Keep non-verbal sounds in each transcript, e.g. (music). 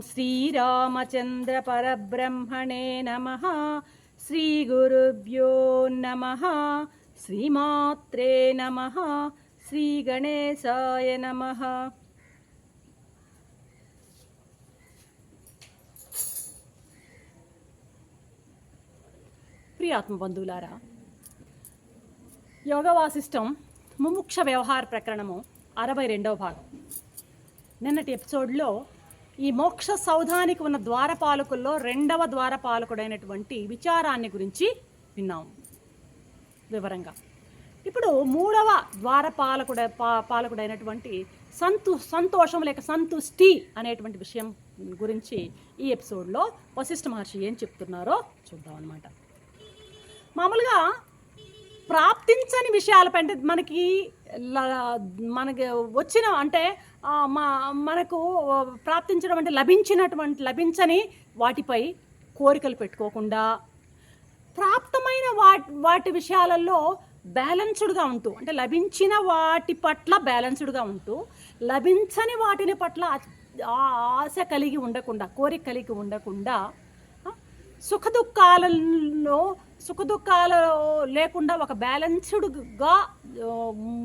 శ్రీరామచంద్ర పరబ్రహ్మణే నమ. శ్రీగరుభ్యో నమ. శ్రీమాత్రే నమ. శ్రీ గణేశాయ నమ. ప్రియాత్మ బంధువులారా యోగ వాసిష్టం ముముక్ష వ్యవహార ప్రకరణము అరవై రెండవ భాగం. నిన్నటి ఎపిసోడ్లో ఈ మోక్ష సౌధానికి ఉన్న ద్వారపాలకుల్లో రెండవ ద్వారపాలకుడైనటువంటి విచారాన్ని గురించి విన్నాం వివరంగా. ఇప్పుడు మూడవ ద్వారపాలకుడ పా- పాలకుడైనటువంటి సంతు సంతోషం లేక సంతుష్టి అనేటువంటి విషయం గురించి ఈ ఎపిసోడ్లో వశిష్ఠ మహర్షి ఏం చెప్తున్నారో చూద్దాం అనమాట మామూలుగా ప్రాప్తించని విషయాలపై అంటే మనకి మనకి వచ్చిన అంటే మా మనకు ప్రాప్తించడం అంటే లభించినటువంటి లభించని వాటిపై కోరికలు పెట్టుకోకుండా ప్రాప్తమైన వాటి వాటి విషయాలలో బ్యాలెన్స్డ్గా ఉంటూ అంటే లభించిన వాటి పట్ల బ్యాలెన్స్డ్గా ఉంటూ లభించని వాటిని పట్ల ఆశ కలిగి ఉండకుండా కోరిక కలిగి ఉండకుండా సుఖ దుఃఖాలలో సుఖదుఖాలు లేకుండా ఒక బ్యాలెన్స్డ్గా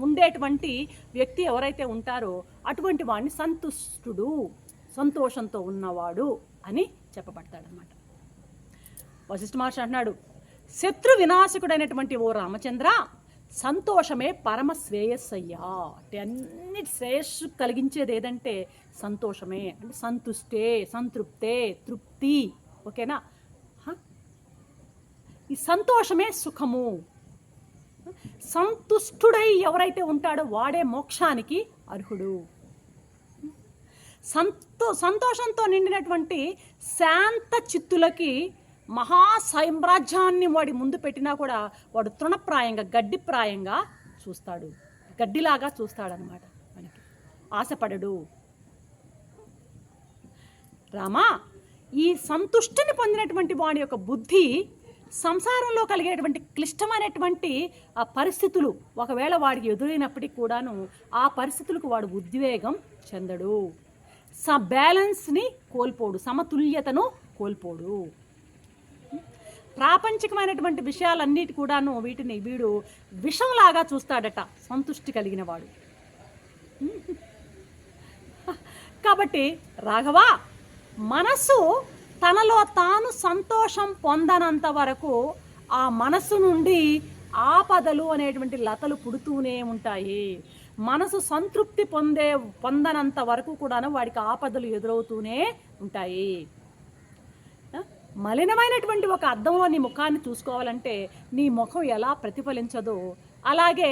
ఉండేటువంటి వ్యక్తి ఎవరైతే ఉంటారో అటువంటి వాడిని సంతుష్టుడు సంతోషంతో ఉన్నవాడు అని చెప్పబడతాడనమాట వశిష్ఠ మహర్షి అంటున్నాడు శత్రు వినాశకుడైనటువంటి ఓ రామచంద్ర సంతోషమే పరమ శ్రేయస్సయ్యా. అంటే అన్నిటి శ్రేయస్సు కలిగించేది ఏదంటే సంతోషమే. అంటే సంతుష్టే సంతృప్తే తృప్తి. ఓకేనా? ఈ సంతోషమే సుఖము. సంతుష్టుడై ఎవరైతే ఉంటాడో వాడే మోక్షానికి అర్హుడు. సంతో సంతోషంతో నిండినటువంటి శాంత చిత్తులకి మహా సామ్రాజ్యాన్ని వాడి ముందు పెట్టినా కూడా వాడు తృణప్రాయంగా గడ్డిప్రాయంగా చూస్తాడు. గడ్డిలాగా చూస్తాడనమాట మనకి. ఆశపడడు. రామా ఈ సంతుష్టిని పొందినటువంటి వాడి యొక్క బుద్ధి సంసారంలో కలిగేటువంటి క్లిష్టమైనటువంటి ఆ పరిస్థితులు ఒకవేళ వాడికి ఎదురైనప్పటికీ కూడాను ఆ పరిస్థితులకు వాడు ఉద్వేగం చెందడు. స బ్యాలెన్స్ని కోల్పోడు సమతుల్యతను కోల్పోడు. ప్రాపంచికమైనటువంటి విషయాలన్నిటి కూడాను వీటిని వీడు విషంలాగా చూస్తాడట సంతుష్టి కలిగిన వాడు (laughs) కాబట్టి రాఘవ మనసు తనలో తాను సంతోషం పొందనంత వరకు ఆ మనసు నుండి ఆపదలు అనేటువంటి లతలు పుడుతూనే ఉంటాయి. మనసు సంతృప్తి పొందే పొందనంత వరకు కూడాను వాడికి ఆపదలు ఎదురవుతూనే ఉంటాయి. మలినమైనటువంటి ఒక అద్దంలో నీ ముఖాన్ని చూసుకోవాలంటే నీ ముఖం ఎలా ప్రతిఫలించదో. అలాగే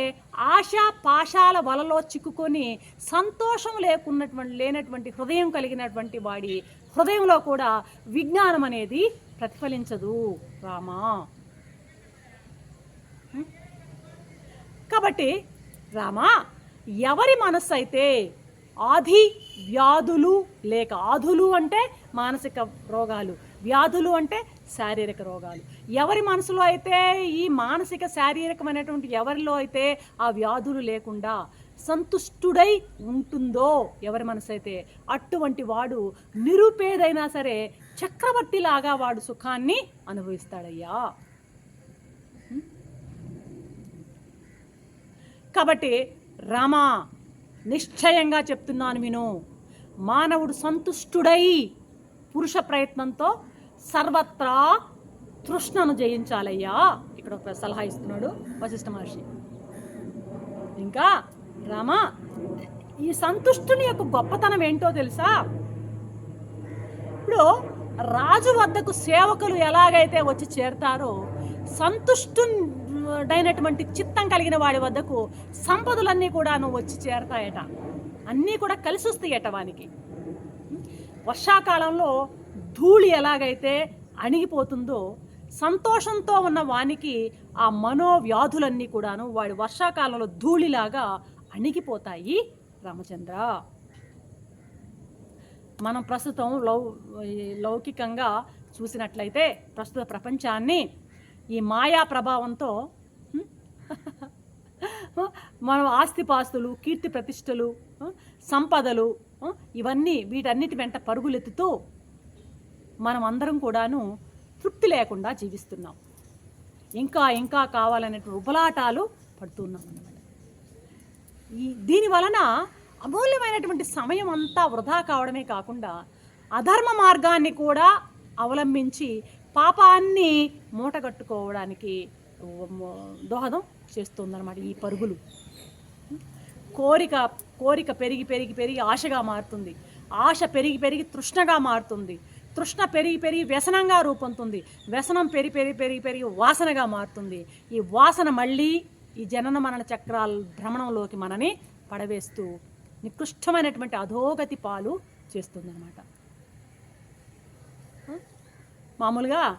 ఆశా పాశాల వలలో చిక్కుకొని సంతోషం లేకున్నటువంటి లేనటువంటి హృదయం కలిగినటువంటి వాడి హృదయంలో కూడా విజ్ఞానం అనేది ప్రతిఫలించదు రామా. కాబట్టి రామా ఎవరి మనస్సు అయితే ఆది వ్యాధులు లేక ఆధులు అంటే మానసిక రోగాలు వ్యాధులు అంటే శారీరక రోగాలు. ఎవరి మనసులో అయితే ఈ మానసిక శారీరకమైనటువంటి ఎవరిలో అయితే ఆ వ్యాధులు లేకుండా సంతుష్టుడై ఉంటుందో ఎవరి మనసు అయితే అటువంటి వాడు నిరుపేదైనా సరే చక్రవర్తిలాగా వాడు సుఖాన్ని అనుభవిస్తాడయ్యా. కాబట్టి రామా నిశ్చయంగా చెప్తున్నాను విను మానవుడు సంతుష్టుడై పురుష ప్రయత్నంతో సర్వత్రా తృష్ణను జయించాలయ్యా. ఇక్కడ ఒక సలహా ఇస్తున్నాడు వశిష్ఠ మహర్షి. ఇంకా రామా ఈ సంతుష్టుని యొక్క గొప్పతనం ఏంటో తెలుసా? ఇప్పుడు రాజు వద్దకు సేవకులు ఎలాగైతే వచ్చి చేరతారో సంతుష్టుడైనటువంటి చిత్తం కలిగిన వాడి వద్దకు సంపదలన్నీ కూడాను వచ్చి చేరతాయట. అన్నీ కూడా కలిసి వస్తాయట వానికి. వర్షాకాలంలో ధూళి ఎలాగైతే అణిగిపోతుందో సంతోషంతో ఉన్న వానికి ఆ మనోవ్యాధులన్నీ కూడాను వాడి వర్షాకాలంలో ధూళిలాగా అణిగిపోతాయి. రామచంద్ర. మనం ప్రస్తుతం లౌ లౌకికంగా చూసినట్లయితే ప్రస్తుత ప్రపంచాన్ని ఈ మాయా ప్రభావంతో (laughs) మనం ఆస్తిపాస్తులు కీర్తి ప్రతిష్టలు సంపదలు ఇవన్నీ వీటన్నిటి వెంట పరుగులెత్తుతూ మనం అందరం కూడాను తృప్తి లేకుండా జీవిస్తున్నాం. ఇంకా ఇంకా కావాలనే ఉపలాటాలు పడుతున్నాం అన్నమాట. దీని వలన అమూల్యమైనటువంటి సమయం అంతా వృధా కావడమే కాకుండా అధర్మ మార్గాన్ని కూడా అవలంబించి పాపాన్ని మూటగట్టుకోవడానికి దోహదం చేస్తుందన్నమాట ఈ పరుగులు. కోరిక కోరిక పెరిగి పెరిగి పెరిగి ఆశగా మారుతుంది. ఆశ పెరిగి పెరిగి తృష్ణగా మారుతుంది. తృష్ణ పెరిగి పెరిగి వ్యసనంగా రూపొందుతుంది. వ్యసనం పెరిగి పెరిగి పెరిగి పెరిగి వాసనగా మారుతుంది. ఈ వాసన మళ్ళీ ఈ జనన మరణ చక్రాల భ్రమణంలోకి మనని పడవేస్తూ నికృష్టమైనటువంటి అధోగతి పాలు చేస్తుందన్నమాట. మామూలుగా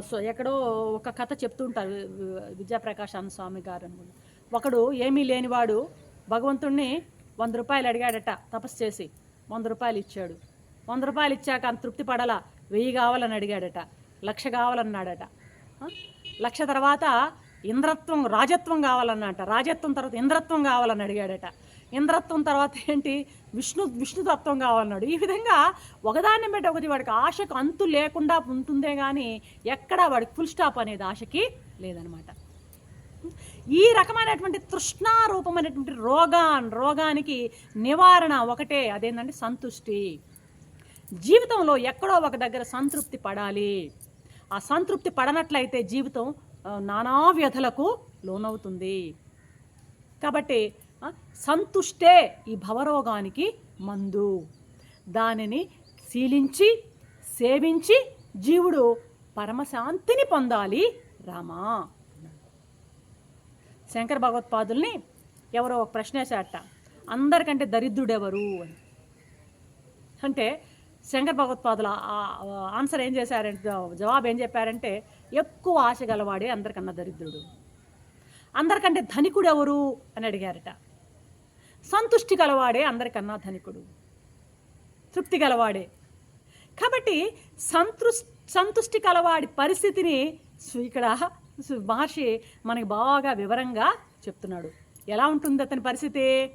సో ఎక్కడో ఒక కథ చెప్తుంటారు వి- విద్యాప్రకాశానంద స్వామి గారు అనుకుంటా. ఒకడు ఏమీ లేనివాడు భగవంతుణ్ణి వంద రూపాయలు అడిగాడట తపస్సు చేసి. వంద రూపాయలు ఇచ్చాడు. వంద రూపాయలు ఇచ్చాక అంత తృప్తి పడలా? వెయ్యి కావాలని అడిగాడట లక్ష కావాలన్నాడట. లక్ష తర్వాత ఇంద్రత్వం రాజత్వం కావాలన్నట. రాజత్వం తర్వాత ఇంద్రత్వం కావాలని అడిగాడట. ఇంద్రత్వం తర్వాత ఏంటి? విష్ణు విష్ణుతత్వం కావాలన్నాడు. ఈ విధంగా ఒకదాన్ని బట్టి ఒకటి వాడికి ఆశకు అంతు లేకుండా ఉంటుందే కానీ ఎక్కడా వాడికి ఫుల్ స్టాప్ అనేది ఆశకి లేదనమాట ఈ రకమైనటువంటి తృష్ణారూపమైనటువంటి రోగా రోగానికి నివారణ ఒకటే అదేంటంటే సంతుష్టి. జీవితంలో ఎక్కడో ఒక దగ్గర సంతృప్తి పడాలి. ఆ సంతృప్తి పడనట్లయితే జీవితం నానా వ్యధలకు లోనవుతుంది. కాబట్టి సంతుష్టే ఈ భవరోగానికి మందు. దానిని శీలించి సేవించి జీవుడు పరమశాంతిని పొందాలి రామా. శంకర భగవత్పాదుల్ని ఎవరో ఒక ప్రశ్న వేశారట అందరికంటే దరిద్రుడెవరు? అని. అంటే శంకర్ భగవత్పాదుల ఆన్సర్ ఏం చేశారంటే జవాబు ఏం చెప్పారంటే ఎక్కువ ఆశ గలవాడే అందరికన్నా దరిద్రుడు. అందరికంటే ధనికుడు ఎవరు అని అడిగారట. సంతుష్టి గలవాడే అందరికన్నా ధనికుడు. తృప్తి గలవాడే. కాబట్టి సంతృష్ సంతుష్టి కలవాడి పరిస్థితిని ఇక్కడ మహర్షి మనకి బాగా వివరంగా చెప్తున్నాడు. ఎలా ఉంటుంది అతని పరిస్థితి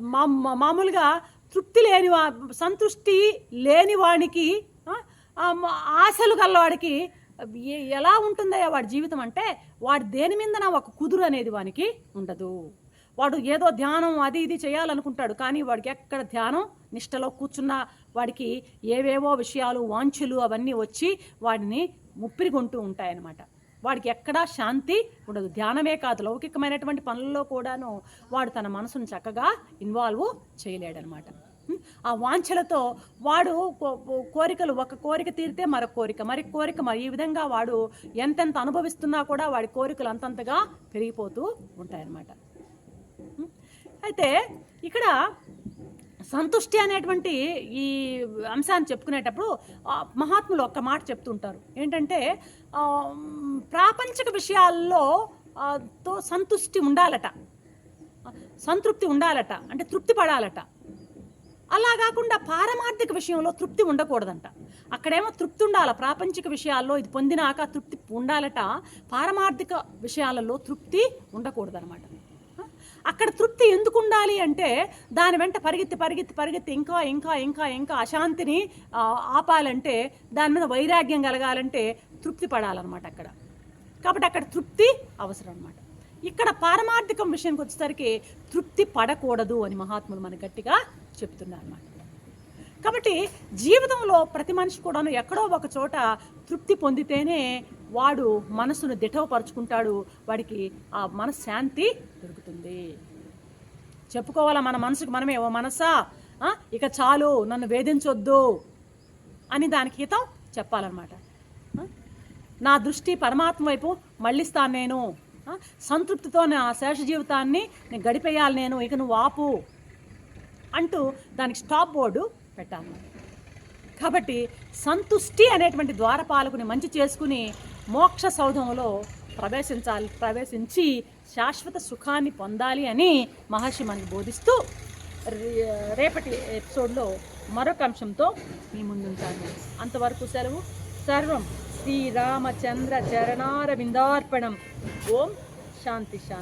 మా- మామూలుగా తృప్తి లేని వా సంతృష్టి లేని వాడికి ఆశలు గలవాడికి ఎలా ఉంటుందయ్యా వాడి జీవితం అంటే వాడు దేని మీదన ఒక కుదురు అనేది వానికి ఉండదు. వాడు ఏదో ధ్యానం అది ఇది చేయాలనుకుంటాడు కానీ వాడికి ఎక్కడ ధ్యానం నిష్టలో కూర్చున్న వాడికి ఏవేవో విషయాలు వాంఛలు అవన్నీ వచ్చి వాడిని ముప్పిరిగొంటూ ఉంటాయన్నమాట. వాడికి ఎక్కడా శాంతి ఉండదు. ధ్యానమే కాదు లౌకికమైనటువంటి పనుల్లో కూడాను వాడు తన మనసును చక్కగా ఇన్వాల్వ్ చేయలేడనమాట. ఆ వాంఛలతో వాడు కో- కోరికలు ఒక కోరిక తీరితే మరొక కోరిక మరి కోరిక మరి ఈ విధంగా వాడు ఎంతెంత అనుభవిస్తున్నా కూడా వాడి కోరికలు అంతంతగా పెరిగిపోతూ ఉంటాయన్నమాట. అయితే ఇక్కడ సంతుష్టి అనేటువంటి ఈ అంశాన్ని చెప్పుకునేటప్పుడు మహాత్ములు ఒక్క మాట చెప్తుంటారు. ఏంటంటే ప్రాపంచిక విషయాల్లో తో సంతుష్టి ఉండాలట. సంతృప్తి ఉండాలట. అంటే తృప్తి పడాలట. అలా కాకుండా పారమార్థిక విషయంలో తృప్తి ఉండకూడదంట. అక్కడేమో తృప్తి ఉండాల. ప్రాపంచిక విషయాల్లో ఇది పొందినాక తృప్తి ఉండాలట. పారమార్థిక విషయాలలో తృప్తి ఉండకూడదనమాట అక్కడ తృప్తి ఎందుకు ఉండాలి అంటే దాని వెంట పరిగెత్తి పరిగెత్తి పరిగెత్తి ఇంకా ఇంకా ఇంకా ఇంకా అశాంతిని ఆపాలంటే దాని మీద వైరాగ్యం కలగాలంటే తృప్తి పడాలన్నమాట అక్కడ. కాబట్టి అక్కడ తృప్తి అవసరం అనమాట ఇక్కడ పారమార్థికం విషయానికి వచ్చేసరికి తృప్తి పడకూడదు అని మహాత్ములు మనకు గట్టిగా చెప్తున్నారు కాబట్టి జీవితంలో ప్రతి మనిషి కూడాను ఎక్కడో ఒక చోట తృప్తి పొందితేనే వాడు మనసును దిఠవపరుచుకుంటాడు వాడికి ఆ మనశ్శాంతి దొరుకుతుంది. చెప్పుకోవాలా మన మనసుకు మనమే ఓ మనసా? ఇక చాలు నన్ను వేధించొద్దు అని దానికి హితం చెప్పాలన్నమాట. నా దృష్టి పరమాత్మ వైపు మళ్ళిస్తాను నేను. సంతృప్తితో నా శేష జీవితాన్ని నేను గడిపేయాలి నేను ఇక నువ్వు ఆపు అంటూ దానికి స్టాప్ బోర్డు పెట్టాను కాబట్టి సంతుష్టి అనేటువంటి ద్వారపాలకుని మంచి చేసుకుని మోక్ష సౌధంలో ప్రవేశించాలి ప్రవేశించి శాశ్వత సుఖాన్ని పొందాలి అని మహర్షి మనకి బోధిస్తూ రే- రేపటి ఎపిసోడ్లో మరొక అంశంతో మీ ముందుంటాను. అంతవరకు సెలవు. సర్వం శ్రీరామచంద్ర చరణారవిందార్పణం. ఓం శాంతి శాంతి.